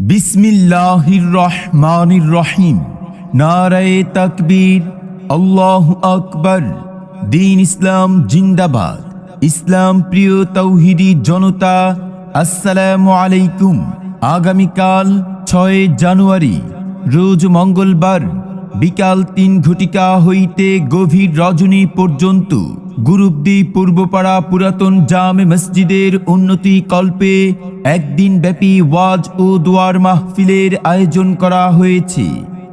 বিসমিল্লাহির রহমানির রহিম। নারায়ে তকবীর। আল্লাহ আকবর। দিন ইসলাম জিন্দাবাদ। ইসলাম প্রিয় তৌহিদি জনতা, আসসালামু আলাইকুম। আগামীকাল ছয় জানুয়ারি, রোজ মঙ্গলবার বিকাল তিন ঘটিকা হইতে গভীর রজনী পর্যন্ত গুরুব্দি পূর্বপাড়া পুরাতন জামে মসজিদের উন্নতি কল্পে একদিন ব্যাপী ওয়াজ ও দোয়ার মাহফিলের আয়োজন করা হয়েছে।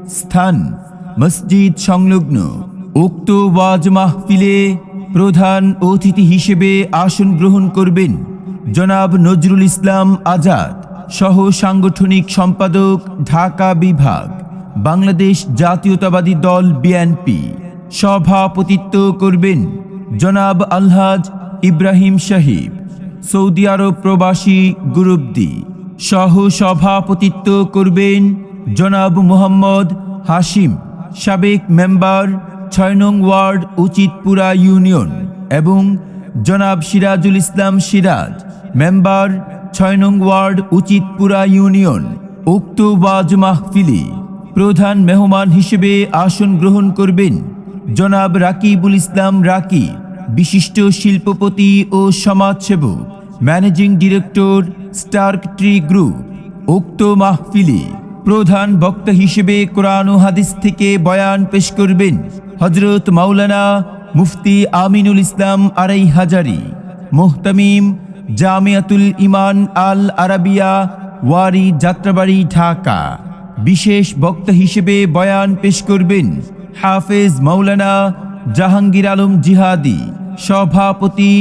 স্থান, মসজিদ সংলগ্ন উক্ত ওয়াজ মাহফিলে প্রধান অতিথি হিসেবে আসন গ্রহণ করবেন জনাব নজরুল ইসলাম আজাদ, সহ সাংগঠনিক সম্পাদক, ঢাকা বিভাগ। বাংলাদেশ জাতীয়তাবাদী দল বিএনপি সভাপতিত্ব করবেন জনাব আলহাজ ইব্রাহিম সাহিব, সৌদি আরব প্রবাসী গুরুব্দি সহ সভাপতিত্ব করবেন জনাব মোহাম্মদ হাশিম, সাবেক মেম্বার ছয় নং ওয়ার্ড, উচিতপুরা ইউনিয়ন এবং জনাব সিরাজুল ইসলাম সিরাজ, মেম্বার ছয় নং ওয়ার্ড, উচিতপুরা ইউনিয়ন, উক্ত ওয়াজ মাহফিলি। প্রধান মেহমান হিসেবে আসন গ্রহণ করবেন জনাব রাকিবুল ইসলাম রাকি, বিশিষ্ট শিল্পপতি ও সমাজসেবক, managing director stark tree group, উক্ত মাহফিলি প্রধান বক্তা হিসেবে কোরআন হাদিস থেকে বয়ান পেশ করবেন হজরত মাওলানা মুফতি আমিনুল ইসলাম আড়াই হাজারি মোহতামিম জামিয়াতুল ইমান আল আরাবিয়া, ওয়ারি, যাত্রাবাড়ি, ঢাকা। বিশেষ বক্তা হিসেবে বয়ান পেশ করবেন হাফেজ মাওলানা জাহাঙ্গীর আলম জিহাদি, সভাপতি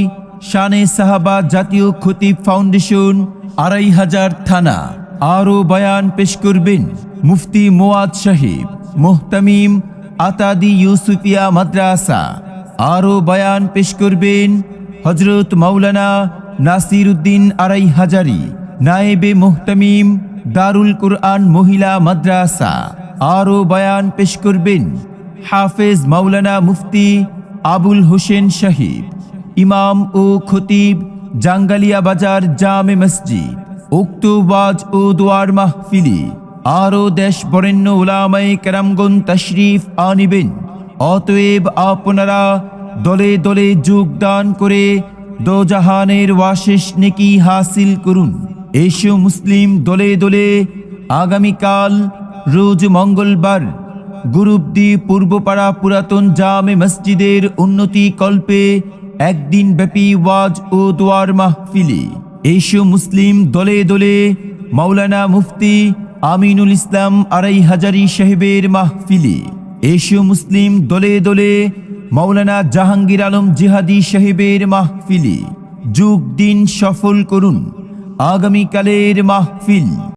শানে সাহাবা জাতীয় খতিব ফাউন্ডেশন, আড়াই হাজার থানা। আরও বয়ান পেশ করবেন মুফতি মোয়াজ সাহেব, মোহতামিম আতাদি ইউসুফিয়া মাদ্রাসা। আরও বয়ান পেশ করবেন হজরত মাওলানা নাসির উদ্দিন আড়াই হাজারি, নায়েবে মোহতামিম দারুল কুরআন মহিলা মাদ্রাসা। আরও বয়ান পেশ করবেন হাফেজ মাওলানা মুফতি আবুল হোসেন শাহিব ইমাম ও খতিব জাঙ্গালিয়া বাজার জামে মসজিদ, উক্ত ওয়াজ ও দোয়ার মাহফিলি আরও দেশ বরেণ্য ওলামায়ে কেরামগন তশরিফ আনিবেন। অতএব আপনারা দলে দলে যোগদান করে দোজাহানের ওয়াশেষ নেকি হাসিল করুন। এসো মুসলিম দলে দলে আগামীকাল রোজ মঙ্গলবার গুরুব্দি পূর্বপাড়া পুরাতন জামে মসজিদের উন্নতি কল্পে একদিন ব্যাপী ওয়াজ ও দোয়ার মাহফিলি এসো মুসলিম দলে দলে মাওলানা মুফতি আমিনুল ইসলাম আড়াই হাজারি সাহেবের মাহফিলি এসো মুসলিম দলে দলে মাওলানা জাহাঙ্গীর আলম জিহাদি সাহেবের মাহফিলি যুগ দিন সফল করুন আগামীকালের মাহফিল।